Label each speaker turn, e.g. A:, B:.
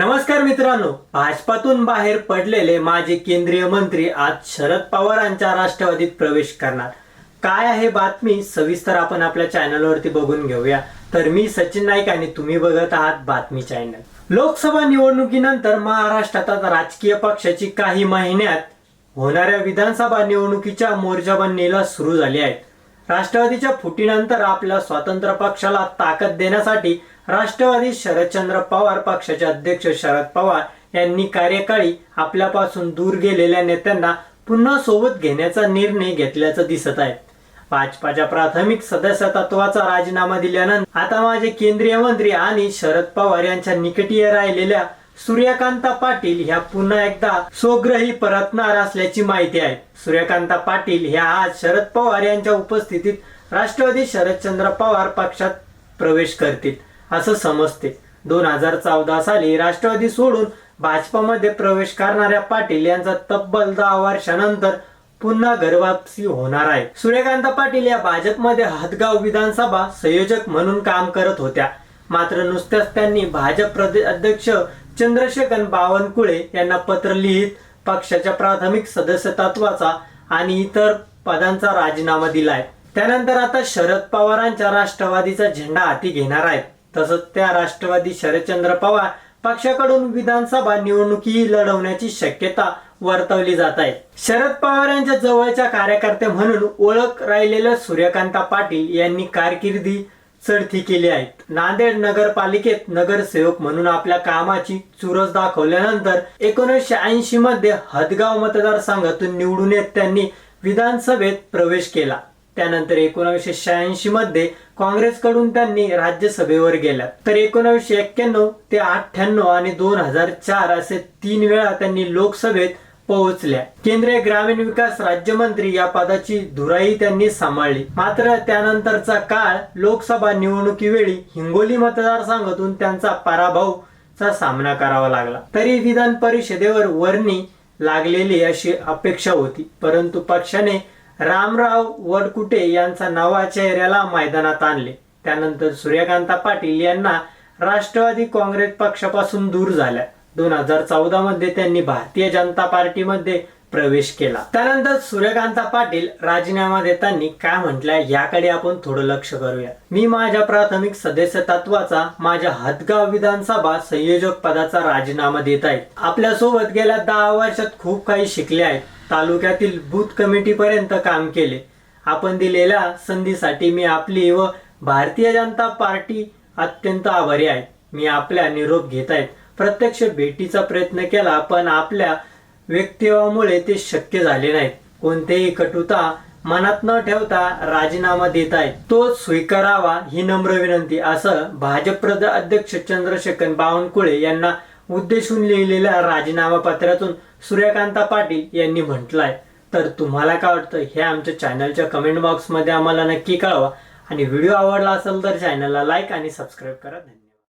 A: नमस्कार मित्रांनो भाजपातून बाहेर पडलेले माजी केंद्रीय मंत्री आज शरद पवारांच्या राष्ट्रवादीत प्रवेश करणार. काय आहे बातमी? सविस्तर आपण आपल्या चॅनलवरती बघून घेऊया. तर मी सचिन नाईक आणि तुम्ही बघत आहात बातमी चॅनल. लोकसभा निवडणुकीनंतर महाराष्ट्रात राजकीय पक्षाची काही महिन्यात होणाऱ्या विधानसभा निवडणुकीच्या मोर्चाबंदीला सुरू झाली आहेत. राष्ट्रवादीच्या फुटीनंतर आपल्या स्वातंत्र्य पक्षाला ताकद देण्यासाठी राष्ट्रवादी शरदचंद्र पवार पक्षाचे अध्यक्ष शरद पवार यांनी कार्यकाळी आपल्यापासून दूर गेलेल्या नेत्यांना पुन्हा सोबत घेण्याचा निर्णय घेतल्याचं दिसत आहे. भाजपाच्या प्राथमिक सदस्य तत्वाचा राजीनामा दिल्यानंतर आता माझे केंद्रीय मंत्री आणि शरद पवार यांच्या निकटीय राहिलेल्या सूर्यकांता पाटील ह्या पुन्हा एकदा स्वग्रही परतणार असल्याची माहिती आहे. सूर्यकांता पाटील ह्या आज शरद पवार यांच्या उपस्थितीत राष्ट्रवादी शरदचंद्र पवार पक्षात प्रवेश करतील असं समजते. दोन हजार चौदा साली राष्ट्रवादी सोडून भाजपामध्ये प्रवेश करणाऱ्या पाटील यांचा तब्बल दहा वर्षानंतर पुन्हा घरवापसी होणार आहे. सूर्यकांत पाटील या भाजपमध्ये हदगाव विधानसभा संयोजक म्हणून काम करत होत्या. मात्र नुसत्याच त्यांनी भाजप प्रदेश अध्यक्ष चंद्रशेखर बावनकुळे यांना पत्र लिहित पक्षाच्या प्राथमिक सदस्यतत्वाचा आणि इतर पदांचा राजीनामा दिलाय. त्यानंतर आता शरद पवारांच्या राष्ट्रवादीचा झेंडा हाती घेणार आहेत. तसंच त्या राष्ट्रवादी शरदचंद्र पवार पक्षाकडून विधानसभा निवडणुकीही लढवण्याची शक्यता वर्तवली जात आहे. शरद पवार यांच्या जवळच्या कार्यकर्ते म्हणून ओळख राहिलेल्या सूर्यकांता पाटील यांनी कारकिर्दी चढती केली आहेत. नांदेड नगरपालिकेत नगरसेवक म्हणून आपल्या कामाची चुरस दाखवल्यानंतर एकोणीसशे ऐंशी मध्ये हदगाव मतदारसंघातून निवडून येत त्यांनी विधानसभेत प्रवेश केला. त्यानंतर एकोणीसशे शहाऐंशी मध्ये काँग्रेसकडून त्यांनी राज्यसभेवर गेल्या. तर एकोणीसशे एक्क्याण्णव ते अठ्ठ्याण्णव आणि दोन हजार चार असे तीन वेळा त्यांनी लोकसभेत पोहोचल्या. केंद्रीय ग्रामीण विकास राज्यमंत्री या पदाची धुराई त्यांनी सांभाळली. मात्र त्यानंतरचा काळ लोकसभा निवडणुकीवेळी हिंगोली मतदारसंघातून त्यांचा पराभवचा सामना करावा लागला. तरी विधान परिषदेवर वर्णी लागलेली अशी अपेक्षा होती. परंतु पक्षाने रामराव वडकुटे यांचा नवा चेहऱ्याला मैदानात आणले. त्यानंतर सूर्यकांता पाटील यांना राष्ट्रवादी काँग्रेस पक्षापासून दूर झाल्या. दोन हजार चौदा मध्ये त्यांनी भारतीय जनता पार्टीमध्ये प्रवेश केला. त्यानंतर सूर्यकांता पाटील राजीनामा देताना काय म्हटलंय याकडे आपण थोडं लक्ष करूया. मी माझ्या प्राथमिक सदस्य तत्वाचा माझ्या हदगाव विधानसभा संयोजक पदाचा राजीनामा देत आहे. आपल्यासोबत गेल्या दहा वर्षात खूप काही शिकले आहेत तालुक्यातील बूथ कमिटी पर्यंत काम केले. आपण दिलेल्या संधीसाठी मी आपली व भारतीय जनता पार्टी अत्यंत आभारी आहे. मी आपल्या निरोप घेत आहेत प्रत्यक्ष भेटीचा प्रयत्न केला पण आपल्या व्यक्तित्वामुळे ते शक्य झाले नाहीत. कोणतेही कटुता मनात न ठेवता राजीनामा देत आहे तो स्वीकारावा ही नम्र विनंती. असं भाजप अध्यक्ष चंद्रशेखर बावनकुळे यांना उद्देशून लिहिलेल्या राजीनामा पत्रातून सूर्यकांता पाटील यांनी म्हटलंय. तर तुम्हाला काय वाटतं? हे आमच्या चॅनलच्या कमेंट बॉक्समध्ये आम्हाला नक्की कळवा. आणि व्हिडिओ आवडला असेल तर चॅनलला लाईक आणि सबस्क्राईब करा. धन्यवाद.